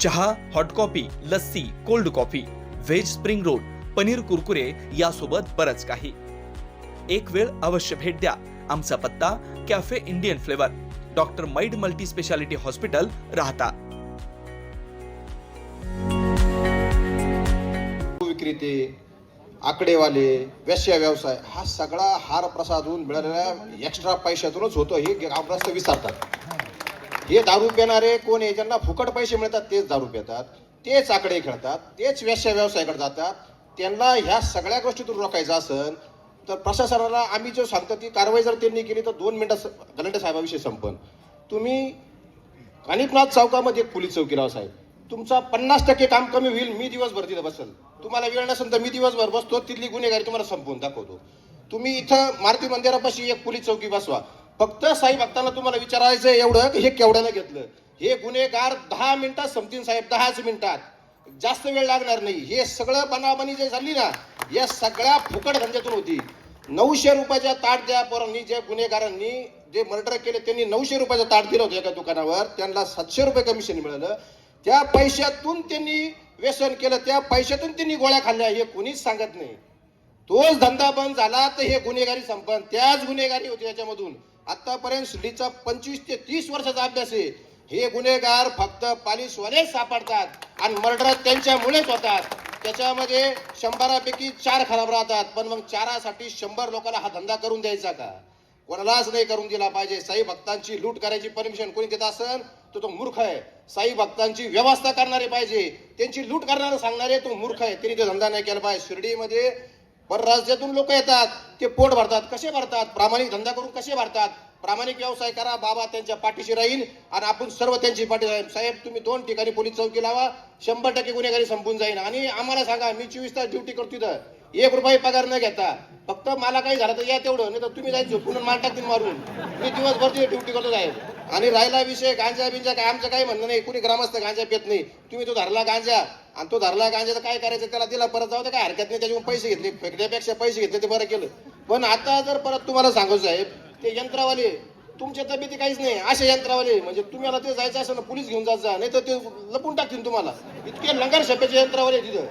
चहा hot coffee lassi cold coffee veg spring roll paneer Kurkure यासोबत बरंच काही. एक वेळ अवश्य भेट द्या. आमचा पत्ता कॅफे इंडियन फ्लेवर डॉक्टर मैड मल्टी स्पेशालिटी हॉस्पिटल राहता. विक्रेते आकडेवाले वेश्या व्यवसाय हा सगळा हार प्रसादून मिळालेल्या एक्स्ट्रा पैशातूनच होतो हे. ग्रामस्थ विसरतात हे दारू पिणारे कोण आहे? ज्यांना फुकट पैसे मिळतात तेच दारू पितात तेच आकडे खेळतात तेच व्यवसाय व्यवसायाकडे जातात. त्यांना ह्या सगळ्या गोष्टीतून रोखायचं असेल तर प्रशासनाला आम्ही जो सांगतो ती कारवाई जर त्यांनी केली तर दोन मिनिटात गलंडे साहेबाविषयी संपन. तुम्ही अनिपनाथ चौकामध्ये एक पोलीस चौकीराव साहेब तुमचा पन्नास टक्के काम कमी होईल मी दिवसभर तिथं बसेल. तुम्हाला वेळ नसेल तर मी दिवसभर बसतो तिथली गुन्हेगारी तुम्हाला संपवून दाखवतो. तुम्ही इथं मारुती मंदिरापाशी एक पोलीस चौकी बसवा. फक्त साई भक्तांना तुम्हाला विचारायचं एवढं की हे केवढ्यानं घेतलं? हे गुन्हेगार दहा मिनिटात संपतील साहेब दहाच मिनिटात. जास्त वेळ लागणार नाही. हे सगळं बनाबनी जे झाली ना या सगळ्या फुकट धंद्यातून होती. नऊशे रुपयाच्या ताट द्या पोरांनी जे गुन्हेगारांनी जे मर्डर केले त्यांनी नऊशे रुपयाचं ताट दिलं होतं एका दुकानावर. त्यांना सातशे रुपये कमिशन मिळालं. त्या पैशातून त्यांनी व्यसन केलं. त्या पैशातून त्यांनी गोळ्या खाल्ल्या. हे कोणीच सांगत नाही. तोच धंदा बंद झाला तर हे गुन्हेगारी संपन. त्याच गुन्हेगारी होती याच्यामधून. आतापर्यंत शिर्डीचा पंचवीस ते तीस वर्षाचा अभ्यास आहे. हे गुन्हेगार फक्त पालिसवालेच सापडतात आणि मर्डर त्यांच्यामुळेच होतात. त्याच्यामध्ये शंभरापैकी चार खराब राहतात. पण मग चारासाठी शंभर लोकांना हा धंदा करून द्यायचा का? कोणालाच नाही करून दिला पाहिजे. साई भक्तांची लूट करायची परमिशन कोणी देत असेल तो तो मूर्ख आहे. साई भक्तांची व्यवस्था करणारे पाहिजे. त्यांची लूट करणारे सांगणारे तो मूर्ख आहे. त्यांनी तो धंदा नाही केला पाहिजे. शिर्डीमध्ये परराज्यातून लोक येतात ते पोट भरतात. कसे भरतात? प्रामाणिक धंदा करून कसे भरतात? प्रामाणिक व्यवसाय करा बाबा त्यांच्या पाठीशी राहील आणि आपण सर्व त्यांची पाठी राहील साहेब तुम्ही दोन ठिकाणी पोलीस चौकी लावा शंभर टक्के गुन्हेगारी संपून जाईल. आणि आम्हाला सांगा मी चोवीस तास ड्युटी करतो तिथं एक रुपये पगार न घेता. फक्त मला काही झालं तर या तेवढं नाही तर तुम्ही जायचं पुन्हा मान टाकतील मारून. मी दिवसभर तिथे ड्युटी करतो साहेब. आणि राहिला विषय गांजा बिंजा काय? आमचं काही म्हणणं नाही. कुणी ग्रामस्थ गांजा पेत नाही. तुम्ही तो धरला गांजा. आणि तो धरला गांजा तर काय करायचं? त्याला दिला परत जाऊ दे काय हरकत नाही. त्याच्याकडून पैसे घेतले. फेकण्यापेक्षा पैसे घेतले ते बरं केलं. पण आता जर परत तुम्हाला सांगू साहेब ते यंत्रावाले तुमच्या तब्येती काहीच नाही. असे यंत्रावाले म्हणजे तुम्हाला ते जायचं असेल ना पोलीस घेऊन जात जा नाही तर ते लपून टाकतील तुम्हाला. इतके लंगर शप्याचे यंत्रावाले तिथं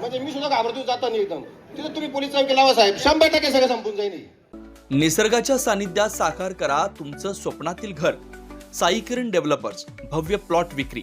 म्हणजे मी सुद्धा घाबरतो जाता नाही एकदम. तिथं तुम्ही पोलीस चौकी लावा साहेब. शंभर टक्के सगळं संपून जाईल. निसर्गाच्या सानिध्यात साकार करा तुमचं स्वप्नातील घर. साई किरण डेव्हलपर्स भव्य प्लॉट विक्री.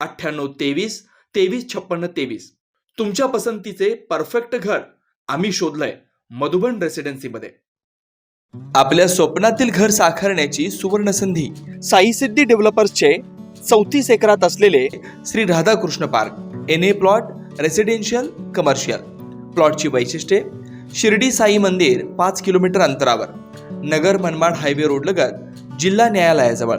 अठ्ठ्याण्णव तेवीस तेवीस छप्पन्न तेवीस. तुमच्या पसंतीचे परफेक्ट घर आम्ही शोधलंय मधुबन रेसिडेन्सीमध्ये आपल्या स्वप्नातील घर साकारण्याची सुवर्ण संधी साई सिद्धी डेव्हलपर्सचे चौतीस एकरात असलेले Shri Radhakrishna park N A plot residential commercial प्लॉटची वैशिष्ट्ये शिर्डी साई मंदिर पाच किलोमीटर अंतरावर नगर मनमाड हायवे रोड लगत जिल्हा न्यायालयाजवळ.